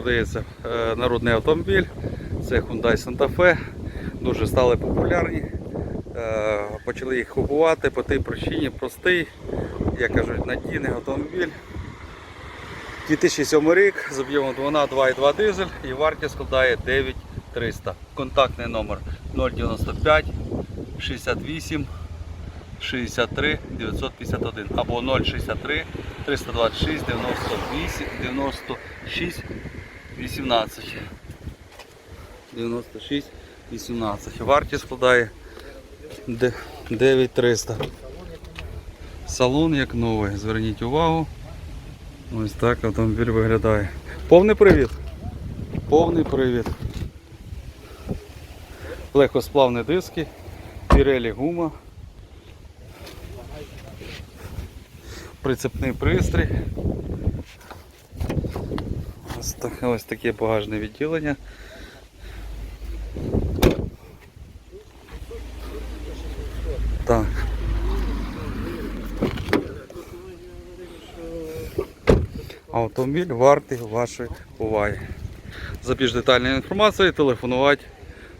продається е, народний автомобіль. Це Hyundai Santa Fe. Дуже стали популярні. Е, Почали їх купувати по тій причині простий, як кажуть, надійний автомобіль. 2007 рік з об'ємом двигуна 2,2 дизель і вартість складає 9300. Контактний номер 095 68 63 951 або 063 326 98 96 18. 96 18. Вартість складає 9300. Салон як новий. Зверніть увагу. Ось так автомобіль виглядає. Повний привід. Повний привід. Легкосплавні диски, Pirelli гума. Прицепний пристрій. Ось, таке багажне відділення. Так. Автомобіль вартий вашої уваги. За більш детальною інформацією телефонувати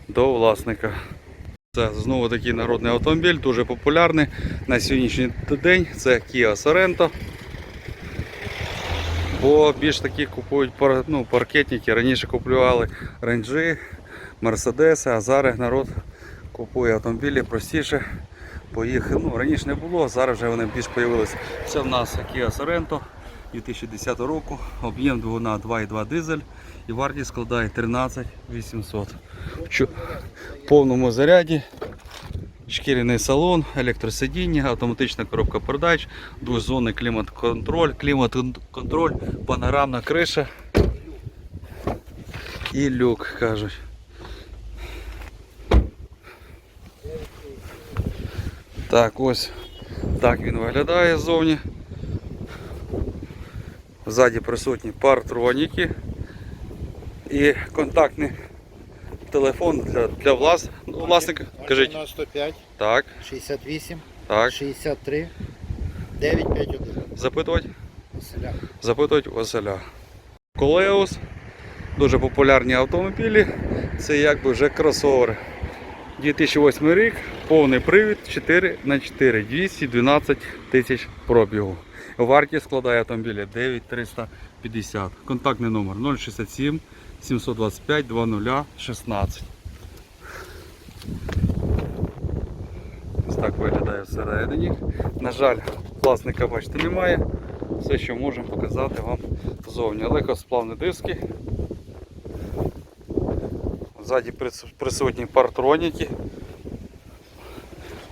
до власника. Це знову такий народний автомобіль, дуже популярний на сьогоднішній день. Це Kia Sorento. Бо більш такі купують ну, паркетники. Раніше купували ренджі, мерседеси, а зараз народ купує автомобілі простіше. Бо їх ну, раніше не було, зараз вже вони більш з'явилися. Це в нас Kia Sorento 2010 року, об'єм двигуна 2,2 дизель і вартість складає 13 800. В повному заряді. Шкіряний салон, електросидіння, автоматична коробка передач, двозонний клімат-контроль, клімат-контроль, панорамна криша і люк, кажуть. Так, ось так він виглядає ззовні. Ззаді присутні партроніки і контактний телефон для, для влас... власника. Кажіть. 95, Так, 68, так. 63, 951. Запитувати? Василя. Запитують Василя. Колеус. Дуже популярні автомобілі. Це якби вже кросовери. 2008 рік, повний привід 4 х 4 212 тисяч пробігу. Вартість складає автомобіля 9350. Контактний номер 067 725 2016. Ось так виглядає всередині. На жаль, власника бачите немає. Все, що можемо показати вам зовні. Легкосплавні диски. Ззаді присутні партроніки,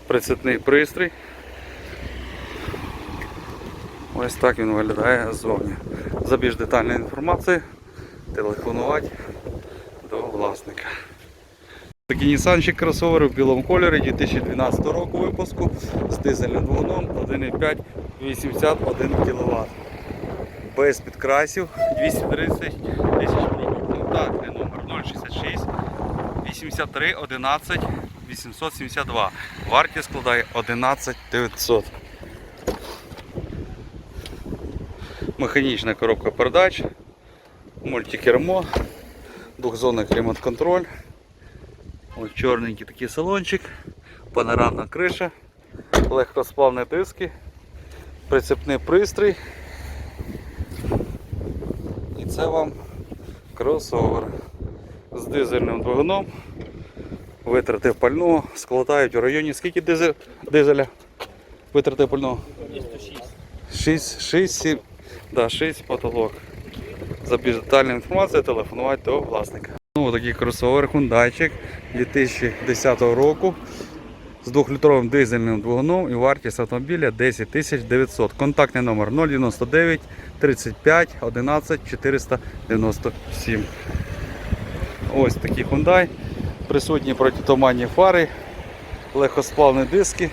прицепний пристрій. Ось так він виглядає ззовні. За більш детальною телефонувати до власника. Такий Нісанчик кросовер в білому кольорі 2012 року випуску з дизельним двигуном 1,5 81 кВт. Без підкрасів 230 тисяч пробіг. Контактний номер 066 83 11 872. Вартість складає 11 900. Механічна коробка передач, мультикермо, двохзонний клімат-контроль. Ось чорненький такий салончик, панорамна криша, легкосплавні диски, прицепний пристрій. І це вам кросовер з дизельним двигуном. Витрати пального складають у районі скільки дизель, дизеля? Витрати пального? 6, 6, 7, да, 6 потолок. За більш детальну інформацію телефонувати до власника. Знову такий кросовер Hyundai 2010 року з 2-літровим дизельним двигуном і вартість автомобіля 10 900. Контактний номер 099 35 11 497. Ось такий Hyundai. Присутні протитуманні фари, легкосплавні диски,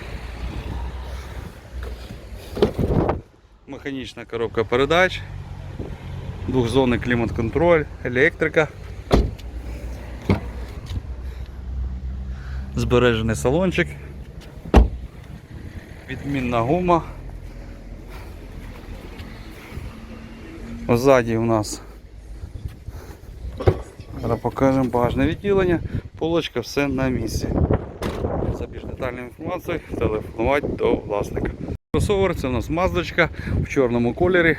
механічна коробка передач, двохзонний клімат-контроль, електрика. Збережений салончик, відмінна гума. Ззаді у нас Зараз покажемо багажне відділення, полочка, все на місці. За більш детальну інформацію телефонувати до власника. Кросовер це у нас маздочка в чорному кольорі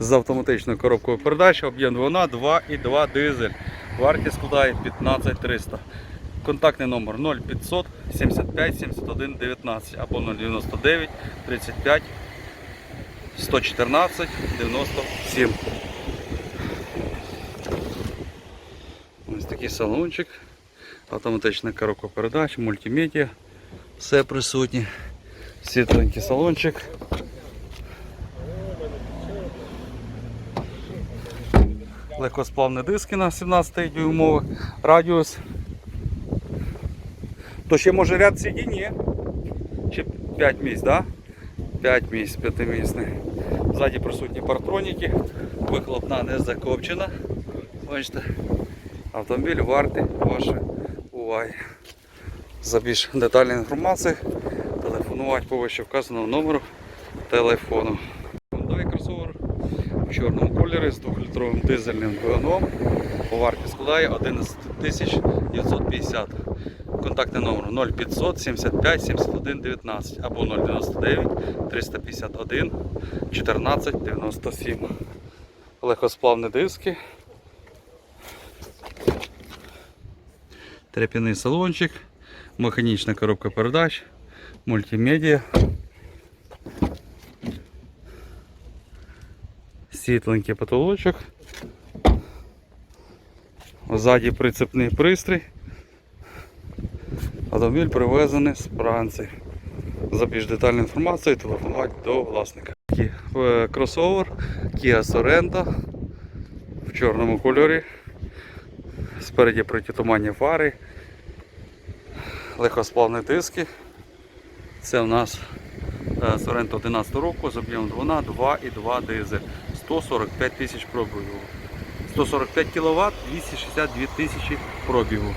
з автоматичною коробкою передач, об'єм двигуна 2,2 дизель. Вартість складає 15300. Контактний номер 0500 75 71 19 або 099 35 114 97. Ось такий салончик. Автоматична коробка передач, мультимедіа. Все присутнє. Світленький салончик. Легкосплавні диски на 17 дюймовий радіус. То ще може ряд сидінь є? Чи 5 місць, так? Да? 5 місць, 5-місний. Ззаді присутні партроніки, вихлопна не закопчена. Бачите, автомобіль вартий вашої уваги. За більш інформації телефонувати по вище вказаному номеру телефону. Hyundai кросовер в чорному кольорі з 2-літровим дизельним двигуном. По варті складає 11 950. Контактний номер 0500 75 71 19 або 099 351 14 97. Легкосплавні диски. Тряп'яний салончик, механічна коробка передач, мультимедіа. Світленький потолочок. Ззаді прицепний пристрій. Автомобіль привезений з Франції. За більш детальну інформацію телефонувати до власника. Е, Кросовер Kia Sorento в чорному кольорі. Спереді протитуманні фари, легкосплавні диски. Це у нас е, Sorento 11 року з об'ємом двигуна 2,2 дизель. 145 тисяч пробігу. 145 кВт, 262 тисячі пробігу.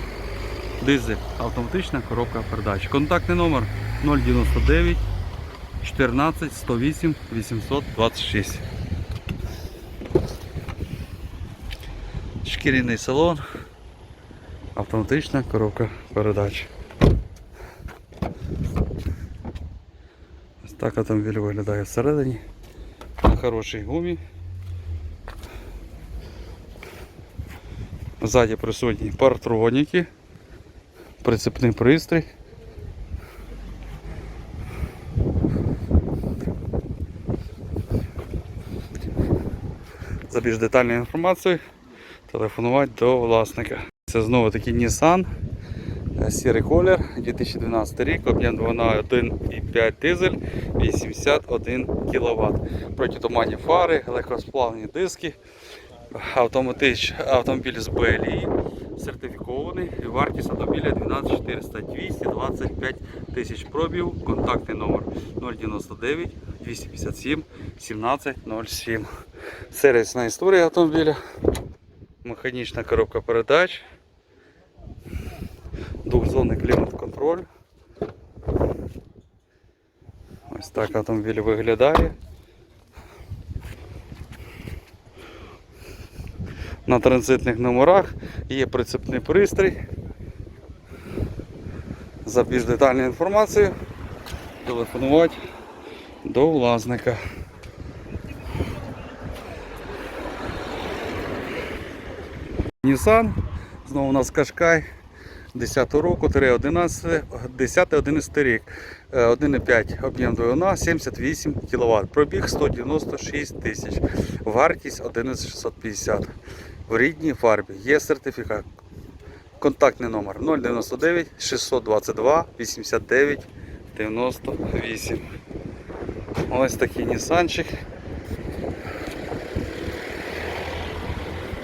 Дизель, автоматична коробка передач. Контактний номер 099 14 108 826. Шкіряний салон, автоматична коробка передач. Так автомобіль виглядає всередині. На хорошій гумі. Ззаді присутні партроніки, прицепний пристрій. За більш детальною інформацією телефонувати до власника. Це знову таки Nissan. Е, Сірий колір, 2012 рік, об'єм двигуна 1,5 дизель, 81 кВт. Протитуманні фари, легкосплавні диски, автоматич, автомобіль з BLI, сертифікований, вартість автомобіля 12400 225 тисяч пробів, контактний номер 099 257 1707. Сервісна історія автомобіля, механічна коробка передач, двохзонний клімат-контроль. Ось так автомобіль виглядає. На транзитних номерах є прицепний пристрій. За більш детальною інформацією телефонувати до власника. Nissan, знову у нас Кашкай 10 року, 11, 10-11 рік. Е, 1,5 об'єм двигуна, 78 кВт. Пробіг 196 тисяч. Вартість 11650. В рідній фарбі є сертифікат. Контактний номер 099 622 89 98. Ось такий Нісанчик.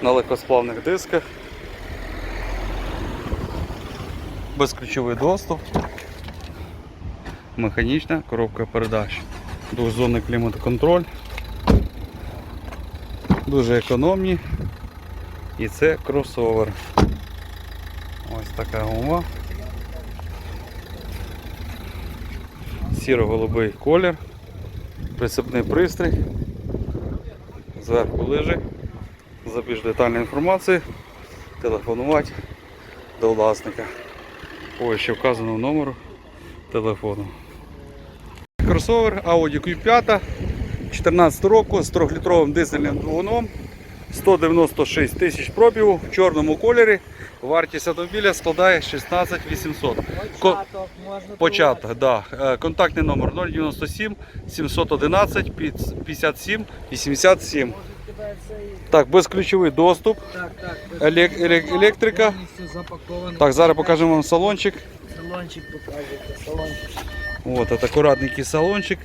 На легкосплавних дисках. Безключовий доступ. Механічна коробка передач. Двохзонний клімат-контроль. Дуже економні. І це кросовер. Ось така гума. Сіро-голубий колір. Прицепний пристрій. Зверху лижи. За більш детальну інформацію телефонувати до власника. Ось ще вказано номеру телефону. Кросовер Audi Q5 14 року з 3-літровим дизельним двигуном. 196 тисяч пробігу в чорному кольорі. Вартість автомобіля складає 16 800. Ко- Початок можна Початок, да. Е, Контактний номер 097 711 57 87. Так, безключовий доступ. Так, так. без- Елек- елек- електрика. Повністю запакований. Так, зараз покажемо вам салончик. Салончик покажете, салончик. От, от акуратненький салончик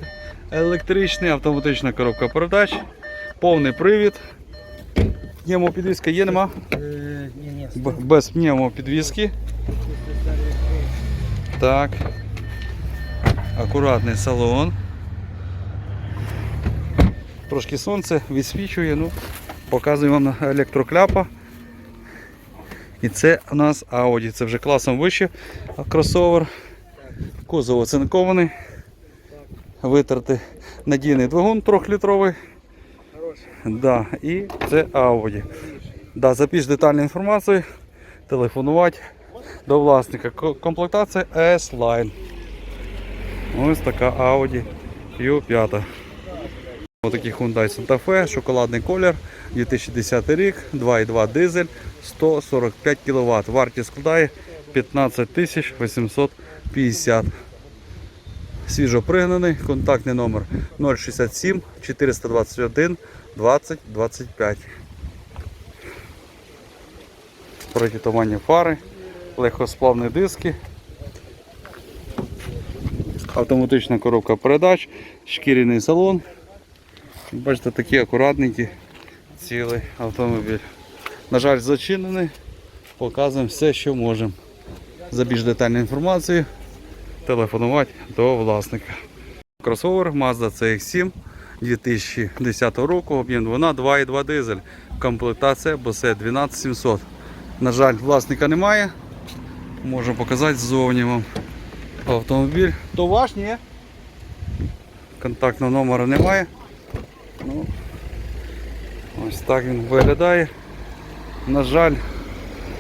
електричний, автоматична коробка передач, повний привід. Пневмопідвізка є, нема? Е, ні, ні, Б- без пневмопідвізки. Так. Акуратний салон. Трошки сонце відсвічує, ну, показую вам електрокляпа. І це у нас Audi. Це вже класом вище кросовер. Кузов оцинкований. Витерти надійний двигун 3-літровий. Да, і це Audi. Да, за більш детальну інформацію телефонувати до власника. Комплектація S-Line. Ось така Audi Q5. Ось такий Hyundai Santa Fe, шоколадний колір, 2010 рік, 2,2 дизель, 145 кВт. Вартість складає 15 850. Свіжо пригнаний, контактний номер 067 421 20 25. Протитуманні фари, легкосплавні диски, автоматична коробка передач, шкіряний салон. Бачите, такий акуратненький цілий автомобіль. На жаль, зачинений. Показуємо все, що можемо. За більш детальною інформацією телефонувати до власника. Кросовер Mazda CX-7 2010 року, об'єм двигуна 2,2 дизель. Комплектація Bose 12700. На жаль, власника немає. Можу показати ззовні вам автомобіль. То ваш, ні? Контактного номера немає. Ну, ось так він виглядає. На жаль,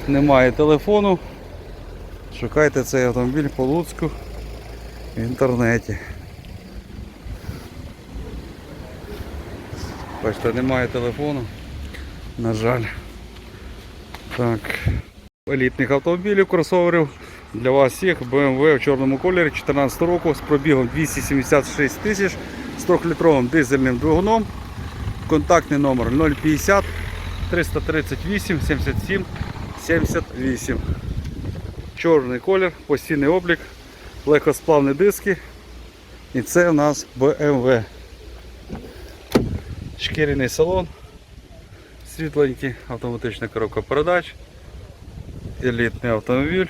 немає телефону. Шукайте цей автомобіль по Луцьку в інтернеті. Бачите, немає телефону. На жаль. Так. Елітних автомобілів, кросоверів. Для вас всіх BMW в чорному кольорі 14 року з пробігом 276 тисяч з 3-літровим дизельним двигуном. Контактний номер 050 338 77 78. Чорний колір, постійний облік, легкосплавні диски. І це у нас BMW. Шкіряний салон, світленький, автоматична коробка передач, елітний автомобіль.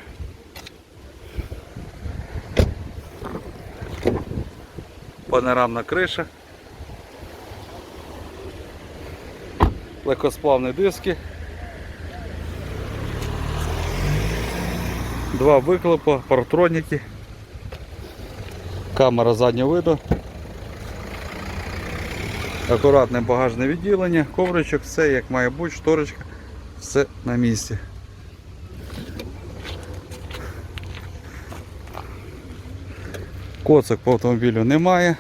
Панорамна криша. Легкосплавні диски. Два вихлопа, парктроніки. Камера заднього виду. Акуратне багажне відділення, ковричок, все як має бути, шторочка, все на місці. Коцок по автомобілю немає.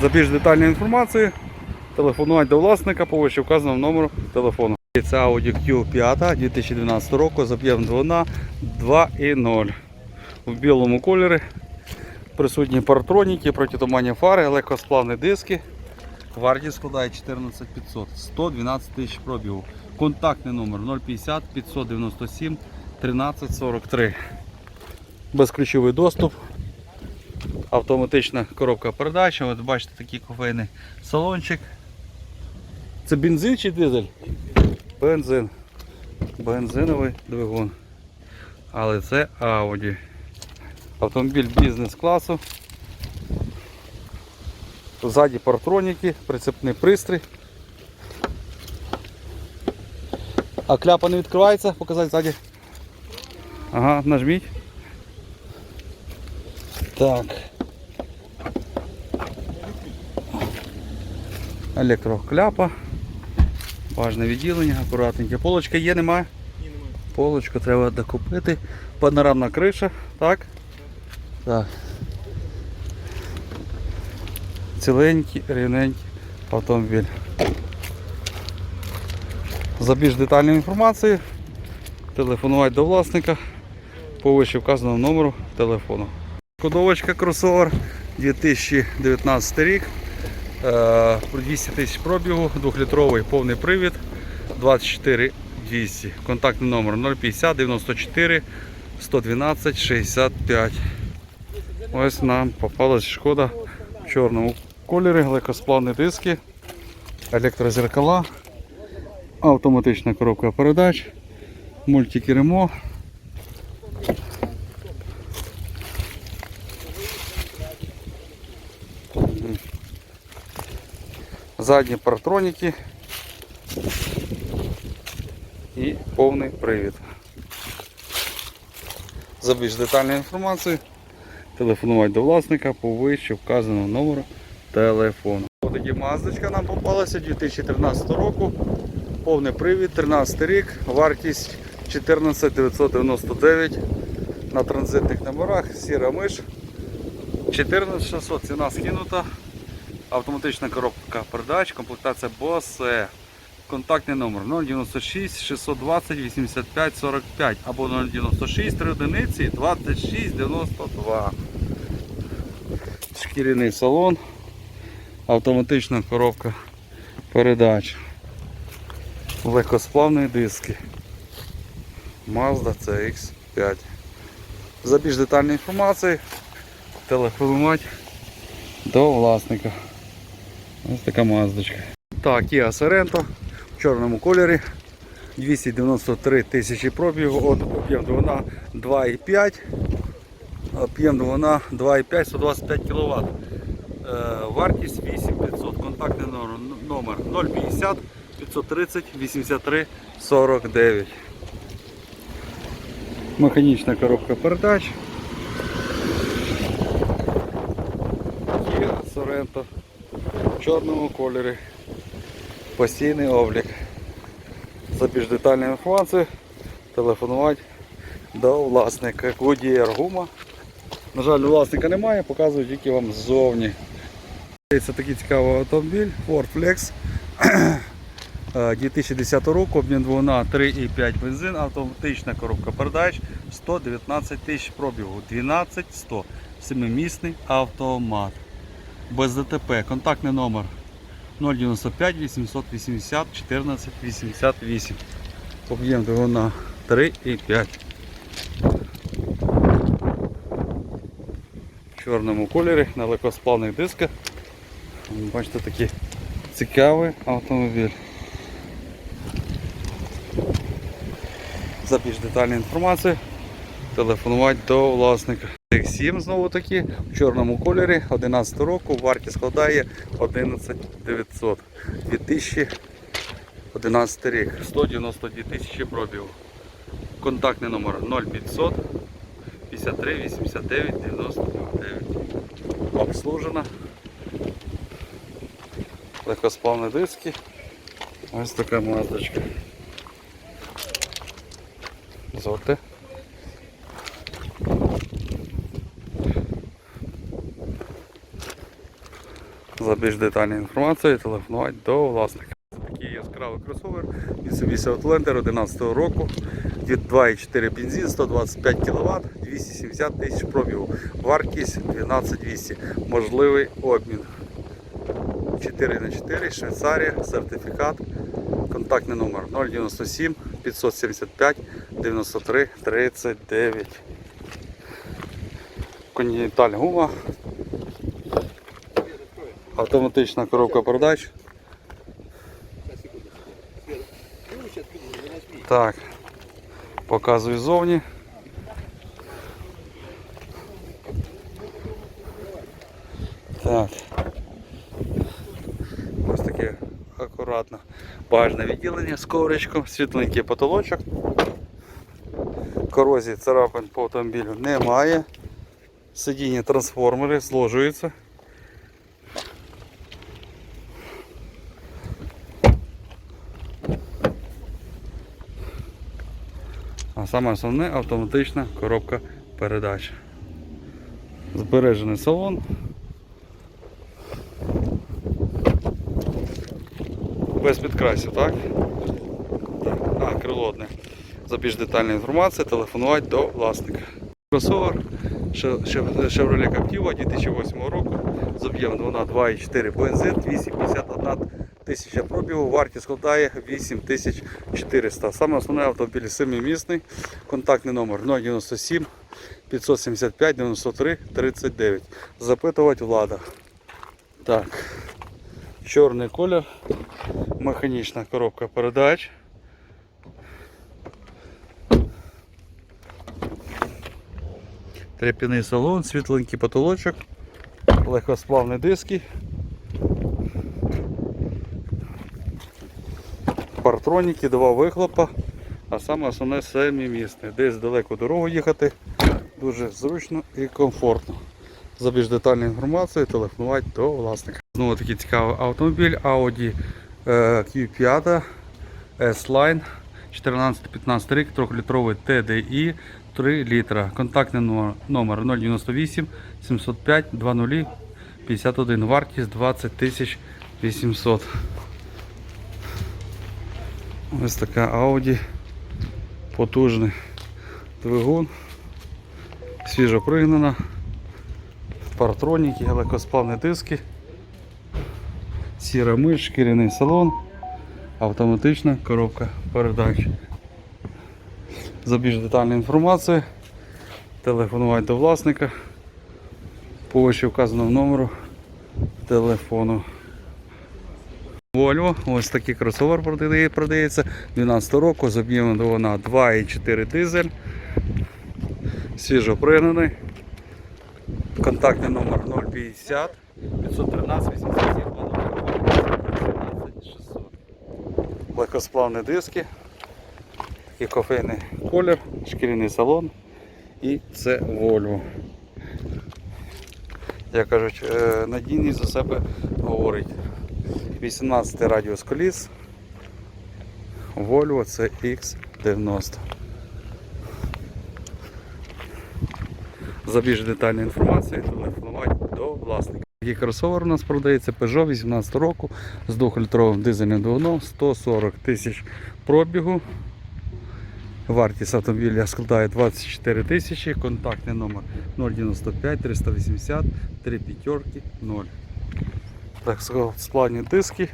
За більш детальною інформацією телефонувати до власника по вище номеру телефону. Це Audi Q5 2012 року з об'ємом двигуна 2.0 в білому кольорі. Присутні паратроніки, протитуманні фари, легкосплавні диски. Вартість складає 14500, 112 тисяч пробігу. Контактний номер 050 597 1343. Безключовий доступ. Автоматична коробка передач. От бачите такий кофейний салончик. Це бензин чи дизель? Бензин. Бензиновий двигун. Але це Audi. Автомобіль бізнес-класу. Ззаді партроніки, прицепний пристрій. А кляпа не відкривається, показати ззаді. Ага, нажміть. Так. Електрокляпа. Важне відділення, акуратненьке. Полочка є, немає? Полочку треба докупити. Панорамна криша, так? Так. Ціленький, рівненький автомобіль. За більш детальною інформацією телефонувати до власника по вище вказаному номеру телефону. Кодовочка кросовер 2019 рік. Е, 200 тисяч пробігу, 2-літровий повний привід 24 200. Контактний номер 050 94 112 65. Ось нам попалась шкода в чорному кольорі, легкосплавні диски, електрозеркала, автоматична коробка передач, мультикермо. Задні партроніки і повний привід. За більш детальною телефонувати до власника по вище вказаному номеру телефону. Ось такі маздочка нам попалася 2013 року. Повний привід, 13 рік, вартість 14 999 на транзитних номерах, сіра миш. 14600 ціна скинута. Автоматична коробка передач, комплектація BOSE. Контактний номер 096 620 85 45 або 096 3 одиниці 26 92. Шкіряний салон, автоматична коробка передач, легкосплавні диски. Mazda CX5. За більш детальною інформацією телефонувати до власника. Ось така маздочка. Так, Kia Sorento в чорному кольорі. 293 тисячі пробігу, от об'єм двигуна 2,5, об'єм двигуна 2,5, 125 кВт. Вартість 8500, контактний номер, номер 050 530 83 49. Механічна коробка передач. Kia Sorento в чорному кольорі. Постійний облік. За більш детальною інформацією телефонувати до власника. Goodyear гума. На жаль, власника немає, показую тільки вам ззовні. Це такий цікавий автомобіль Ford Flex. Е, 2010 року, обмін двигуна 3,5 бензин, автоматична коробка передач, 119 тисяч пробігу, 12 100, 7-місний автомат. Без ДТП, контактний номер 095 880 14 88. Об'єм двигуна 3,5. В чорному кольорі на легкосплавних дисках. Бачите, такий цікавий автомобіль. За більш детальну інформацію телефонувати до власника. X7 знову таки в чорному кольорі 11 року, вартість складає 11 900 2011 рік, 192 тисячі пробігу. Контактний номер 0500 53 89 99. Обслужена. Легкосплавні диски. Ось така маздочка. Золоте. За більш детальною інформацією телефонувати до власника. Такий яскравий кросовер Mitsubishi Outlander 11 року. 2,4 бензин, 125 кВт, 270 тисяч пробігу. Вартість 12200. Можливий обмін. 4 на 4 Швейцарія, сертифікат. Контактний номер 097 575 93 39. Континенталь гума. Автоматична коробка передач. Так. Показую зовні. Так. Ось таке акуратно багажне відділення з ковричком, світленький потолочок. Корозії царапин по автомобілю немає. Сидіння трансформери зложуються. Саме основне автоматична коробка передач. Збережений салон. Без підкрасів, так? Так, а, крило одне. За більш детальною інформацією телефонувати до власника. Кросовер Chevrolet Captiva 2008 року з двигуна 2,4 бензин 251 тисяча пробігу, вартість складає 8400. Саме основне автомобіль семимісний, контактний номер 097 575 93 39. Запитувати влада. Так, чорний колір, механічна коробка передач. Тряп'яний салон, світленький потолочок, легкосплавні диски. Партроніки, два вихлопа, а саме основне семимісне. Десь далеко дорогу їхати дуже зручно і комфортно. За більш детальною інформацією телефонувати до власника. Знову такий цікавий автомобіль Audi е, Q5 S-Line 14-15 рік, 3-літровий TDI 3 літра. Контактний номер, номер 098 705 20 51. Вартість 20 800. Ось така Audi. Потужний двигун. Свіжо пригнана. Партроніки, легкосплавні диски. Сіра миш, шкіряний салон. Автоматична коробка передач. За більш детальну інформацію телефонувати до власника по вище вказаному номеру телефону. Volvo, ось такий кросовер продає- продається 12 року з об'ємом двигуна 2,4 дизель. Свіжо пригнаний. Контактний номер 050 513 87 600. Легкосплавні диски і кофейний колір, шкіряний салон і це Volvo. Як кажуть, е, надійність за себе говорить. 18 радіус коліс. Volvo це X90. За більш детальну інформацію телефонувати до власника. Такий кросовер у нас продається Peugeot 18 року з 2-літровим дизельним двигуном 140 тисяч пробігу. Вартість автомобіля складає 24 тисячі, контактний номер 095 380 3 п'ятерки 0. Так, сплавні диски.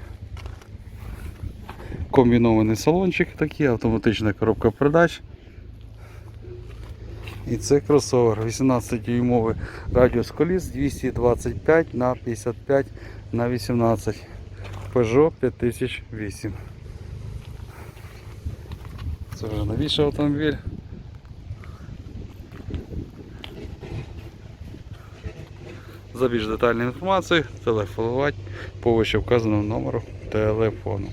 Комбінований салончик такий, автоматична коробка передач. І це кросовер 18-дюймовий радіус коліс 225 на 55 на 18 Peugeot 5008. Це вже новіший автомобіль. За більш детальною інформацією телефонувати по вище вказаному номеру телефону.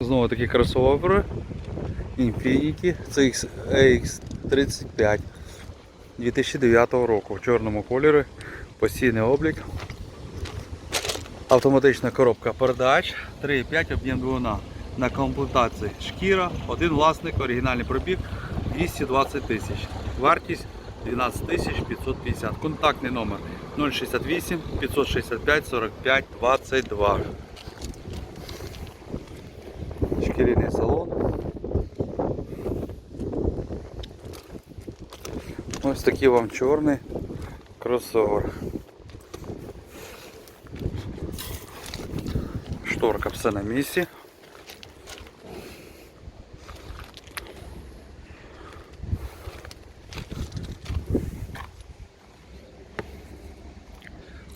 Знову такі кросовери Infiniti CX-35 2009 року в чорному кольорі, постійний облік. Автоматична коробка передач, 3,5 об'єм двигуна на комплектації шкіра, один власник, оригінальний пробіг 220 тисяч. Вартість 12 тисяч 550. Контактний номер 068 565 45 22. Шкіряний салон. Ось такий вам чорний кросовер. Шторка все на місці.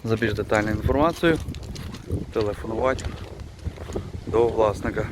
За більш детальною інформацією телефонувати до власника.